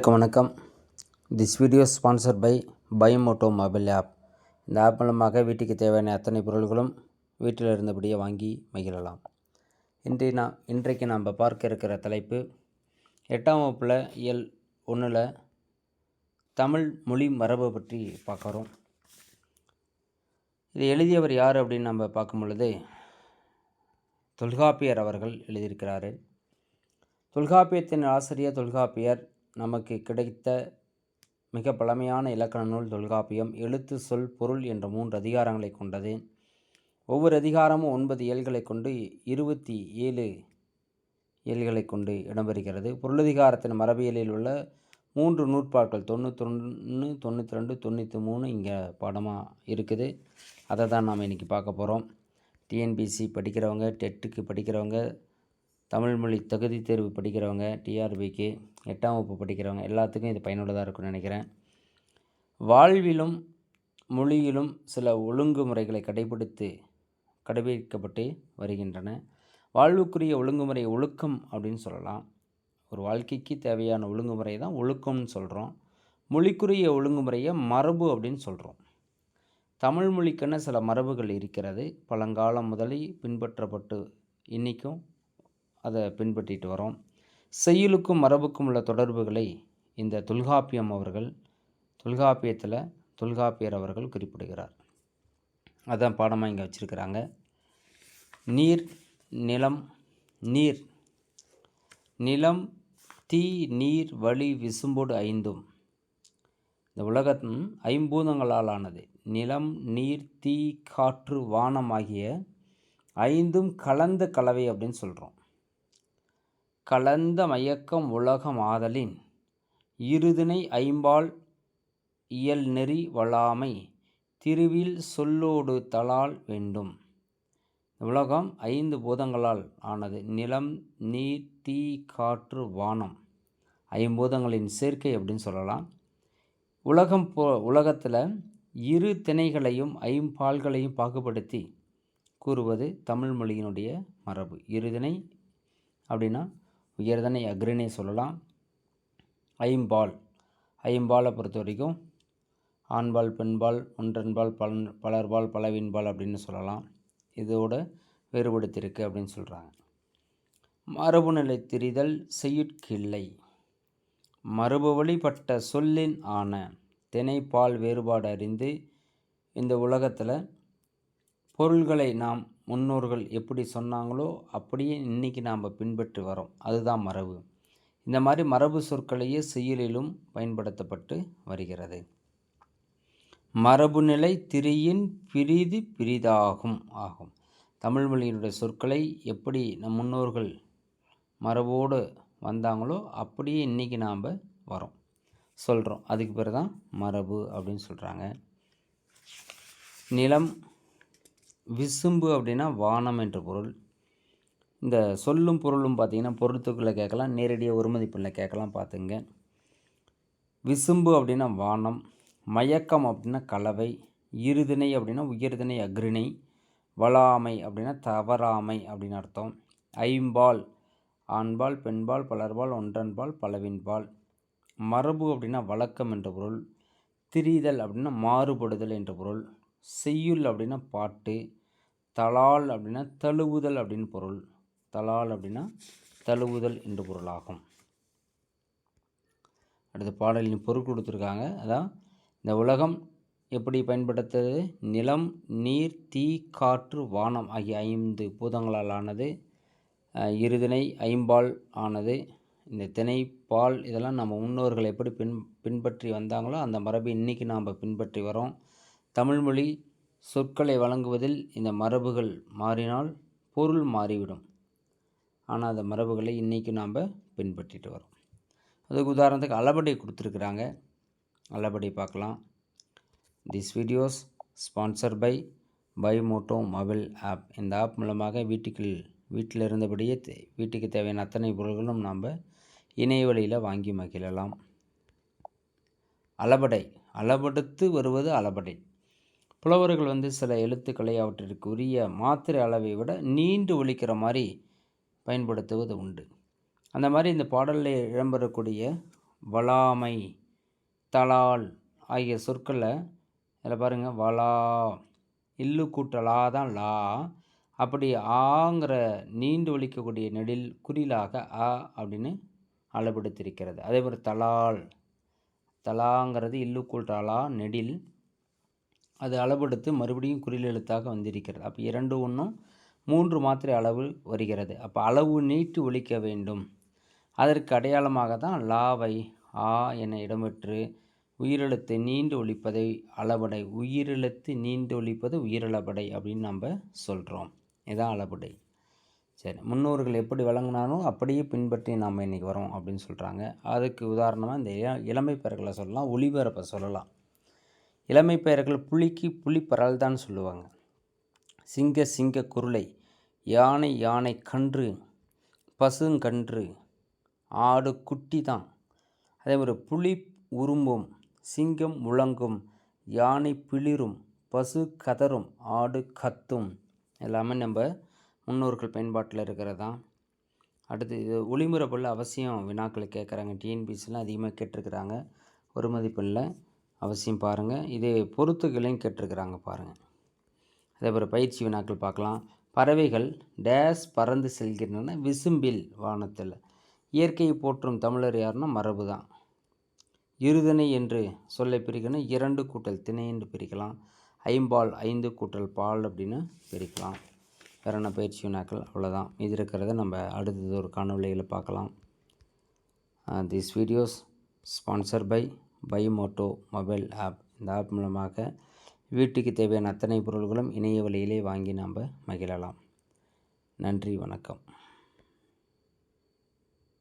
வணக்கம். வணக்கம் this video sponsor by Biomoto mobile app இந்த ஆப் மூலமாக வீட்டுக்கு தேவையான அத்தனை பொருள்களும் வீட்டில் இருந்தபடியே வாங்கி மகிழலாம். இன்றைய நான் இன்றைக்கு நாம் பார்க்க இருக்கிற தலைப்பு எட்டாம் வகுப்பில் இயல் ஒன்றில் தமிழ் மொழி மரபு பற்றி பார்க்குறோம். இதை எழுதியவர் யார் அப்படின்னு நம்ம பார்க்கும் பொழுது தொல்காப்பியர் அவர்கள் எழுதியிருக்கிறாரு. தொல்காப்பியத்தின் ஆசிரியர் தொல்காப்பியர் நமக்கு கிடைத்த மிக பழமையான இலக்கண நூல் தொல்காப்பியம் எழுத்து சொல் பொருள் என்ற மூன்று அதிகாரங்களை கொண்டது. ஒவ்வொரு அதிகாரமும் ஒன்பது இயல்களை கொண்டு இருபத்தி ஏழு இயல்களை கொண்டு இடம்பெறுகிறது. பொருளதிகாரத்தின் மரபியலில் உள்ள மூன்று நூற்பாக்கள் தொண்ணூத்தொன்று தொண்ணூற்றி ரெண்டு தொண்ணூற்றி மூணு இங்கே பாடமாக இருக்குது. அதை தான் நாம் இன்றைக்கி பார்க்க போகிறோம் டிஎன்பிசி படிக்கிறவங்க டெட்டுக்கு படிக்கிறவங்க தமிழ் மொழி தகுதி தேர்வு படிக்கிறவங்க டிஆர்பிக்கு எட்டாம் வகுப்பு படிக்கிறவங்க எல்லாத்துக்கும் இது பயனுள்ளதாக இருக்கும்னு நினைக்கிறேன். வாழ்விலும் மொழியிலும் சில ஒழுங்குமுறைகளை கடைபிடித்து கடைபிடிக்கப்பட்டு வருகின்றன. வாழ்வுக்குரிய ஒழுங்குமுறை ஒழுக்கம் அப்படின்னு சொல்லலாம். ஒரு வாழ்க்கைக்கு தேவையான ஒழுங்குமுறை தான் ஒழுக்கம்னு சொல்கிறோம் மொழிக்குரிய ஒழுங்குமுறையை மரபு அப்படின்னு சொல்கிறோம் தமிழ் மொழிக்கென சில மரபுகள் இருக்கிறது. பழங்காலம் முதலே பின்பற்றப்பட்டு இன்றைக்கும் அதை பின்பற்றிட்டு வரோம் செய்யுளுக்கும் மரபுக்கும் உள்ள தொடர்புகளை இந்த தொல்காப்பியம் அவர்கள் தொல்காப்பியத்தில் தொல்காப்பியர் அவர்கள் குறிப்பிடுகிறார். அதான் பாடமாக இங்கே வச்சுருக்கிறாங்க. நீர் நிலம் நீர். நிலம் தீ நீர் வழி விசும்போடு ஐந்தும். இந்த உலகம் ஐம்பூதங்களால் ஆனது நிலம் நீர் தீ காற்று வானம் ஆகிய ஐந்தும் கலந்த கலவை அப்படின்னு சொல்கிறோம் கலந்த மயக்கம் உலகம் ஆதலின் இருதினை ஐம்பால் இயல் நெறி வளாமை திருவில் சொல்லோடு தலால் வேண்டும். உலகம் ஐந்து பூதங்களால் ஆனது நிலம் நீர் தீ காற்று வானம். ஐம்பூதங்களின் சேர்க்கை அப்படின்னு சொல்லலாம். உலகம் போ உலகத்தில் இரு திணைகளையும் ஐம்பால்களையும் பாகுபடுத்தி கூறுவது தமிழ் மொழியினுடைய மரபு. இருதினை அப்படின்னா உயர்தனை அக்ரினே சொல்லலாம். ஐம்பால். ஐம்பாலை பொறுத்த வரைக்கும் ஆண்பால் பெண்பால் ஒன்றன்பால் பலன் பலர்பால் பலவின்பால் அப்படின்னு சொல்லலாம். இதோட வேறுபடுத்தியிருக்கு அப்படின்னு சொல்கிறாங்க மரபு நிலை திரிதல் செய்யுட்கில்லை. மரபு வழிபட்ட சொல்லின் ஆன தினைப்பால் வேறுபாடு அறிந்து இந்த உலகத்தில் பொருள்களை நாம் முன்னோர்கள் எப்படி சொன்னாங்களோ அப்படியே இன்றைக்கி நாம் பின்பற்றி வரோம். அதுதான் மரபு. இந்த மாதிரி மரபு சொற்களையே செயலிலும் பயன்படுத்தப்பட்டு வருகிறது. மரபு நிலை திரியின் பிரிது பிரிதாகும் ஆகும். தமிழ் மொழியினுடைய சொற்களை எப்படி நம் முன்னோர்கள் மரபோடு வந்தாங்களோ அப்படியே இன்றைக்கி நாம் வரோம். சொல்கிறோம் அதுக்கு பேர் தான் மரபு அப்படின்னு சொல்கிறாங்க நிலம் விசும்பு அப்படின்னா வானம் என்ற பொருள். இந்த சொல்லும் பொருளும் பார்த்திங்கன்னா பொருத்துக்களை கேட்கலாம் நேரடியாக ஒரு மதிப்பில் கேட்கலாம் பார்த்துங்க. விசும்பு அப்படின்னா வானம் மயக்கம் அப்படின்னா கலவை இருதிணை அப்படின்னா உயர்திணை அக்ரிணை வளாமை அப்படின்னா தவறாமை அப்படின்னு அர்த்தம். ஐம்பால் ஆண்பால் பெண்பால் பலர்பால் ஒன்றன்பால் பலவின்பால். மரபு அப்படின்னா வழக்கம் என்ற பொருள். திரிதல் அப்படின்னா மாறுபடுதல் என்ற பொருள். செய்யுள் அப்படின்னா பாட்டு. தலால் அப்படின்னா தழுவுதல் அப்படின்னு பொருள். தலால் அப்படின்னா தழுவுதல் என்று பொருளாகும். அடுத்த பாடலின் பொருள் கொடுத்துருக்காங்க. அதான் இந்த உலகம் எப்படி பயன்படுத்துறது நிலம் நீர் தீ காற்று வானம் ஆகிய ஐந்து பூதங்களால் ஆனது இருதினை ஐம்பால் ஆனது இந்த திணை பால் இதெல்லாம் நம்ம முன்னோர்கள் எப்படி பின் பின்பற்றி வந்தாங்களோ அந்த மரபு இன்றைக்கி நாம் பின்பற்றி வரோம் தமிழ்மொழி சொற்களை வழங்குவதில் இந்த மரபுகள் மாறினால் பொருள் மாறிவிடும். ஆனால் அந்த மரபுகளை இன்றைக்கி நாம் பின்பற்றிட்டு வரோம். அதுக்கு உதாரணத்துக்கு அளபடி கொடுத்துருக்குறாங்க. அளபடி பார்க்கலாம். This videos sponsor by by Moto mobile app இந்த ஆப் மூலமாக வீட்டுக்கு வீட்டில் இருந்தபடியே தே வீட்டுக்கு தேவையான அத்தனை பொருள்களும் நாம் இணைய வழியில் வாங்கி மகிழலாம். அளபடை. அளபடுத்து வருவது அளபடை. புலவர்கள் வந்து சில எழுத்துக்களை அவற்றிற்கு உரிய மாத்திரை அளவை விட நீண்டு ஒழிக்கிற மாதிரி பயன்படுத்துவது உண்டு. அந்த மாதிரி இந்த பாடலில் இடம்பெறக்கூடிய வளாமை தலால் ஆகிய சொற்களை இதில் பாருங்கள் வலா இல்லு கூட்டலா தான் லா அப்படி ஆங்கிற நீண்டு ஒழிக்கக்கூடிய நெடில் குறிலாக அ அப்படின்னு அளபெடுத்திருக்கிறது அதே மாதிரி தலால் தலாங்கிறது இல்லு கூட்டலா நெடில் அது அளவெடுத்து மறுபடியும் குறில் எழுத்தாக வந்திருக்கிறது. அப்போ இரண்டு ஒன்றும் மூன்று மாத்திரை அளவு வருகிறது. அப்போ அளவு நீட்டு ஒழிக்க வேண்டும். அதற்கு அடையாளமாக தான் லாவை ஆ என இடம்பெற்று உயிரெழுத்து நீண்டு ஒழிப்பதை அளபடை உயிரெழுத்து நீண்டு ஒழிப்பது உயிரிழபடை அப்படின்னு நம்ம சொல்கிறோம் இதான் அளபடை சரி முன்னோர்கள் எப்படி வழங்கினாலும் அப்படியே பின்பற்றி நாம் இன்றைக்கி வரோம் அப்படின்னு சொல்கிறாங்க அதுக்கு உதாரணமாக இந்த இளமை பெறகளை சொல்லலாம் ஒளிபரப்பை சொல்லலாம். இளமை பெயர்கள் புலிக்கு புலிப்பரல் தான் சொல்லுவாங்க. சிங்க சிங்க குருளை யானை யானை கன்று பசுங்கன்று ஆடு குட்டி தான். அதே மாதிரி புலி உரும்பும் சிங்கம் முழங்கும் யானை பிளிரும் பசு கதரும் ஆடு கத்தும். எல்லாமே நம்ம முன்னோர்கள் பயன்பாட்டில் இருக்கிறதான் அடுத்து இது ஒளிமுறை பொருள் அவசியம் வினாக்களை கேட்குறாங்க. டிஎன்பிசிலாம் அதிகமாக கேட்டிருக்கிறாங்க. ஒரு மதிப்பில் அவசியம் பாருங்கள் இது பொறுத்துகளையும் கேட்டிருக்கிறாங்க பாருங்கள் அதே போல் பயிற்சி வினாக்கள் பார்க்கலாம். பறவைகள் டேஸ் பறந்து செல்கின்றன. விசும்பில் வானத்தில். இயற்கையை போற்றும் தமிழர் யாருன்னா மரபு தான் இருதனை என்று சொல்லை பிரிக்கணும். இரண்டு கூட்டல் திணை என்று பிரிக்கலாம். ஐம்பால் ஐந்து கூட்டல் பால் அப்படின்னு பிரிக்கலாம். வேற என்ன பயிற்சி வினாக்கள்? அவ்வளோதான் இது இருக்கிறத நம்ம அடுத்தது ஒரு காணொலியில் பார்க்கலாம். This videos sponsor by by Moto mobile app. இந்த ஆப் மூலமாக வீட்டுக்கு தேவையான அத்தனை பொருள்களும் இணைய விலையிலே வாங்கி நாம் மகிழலாம். நன்றி வணக்கம்.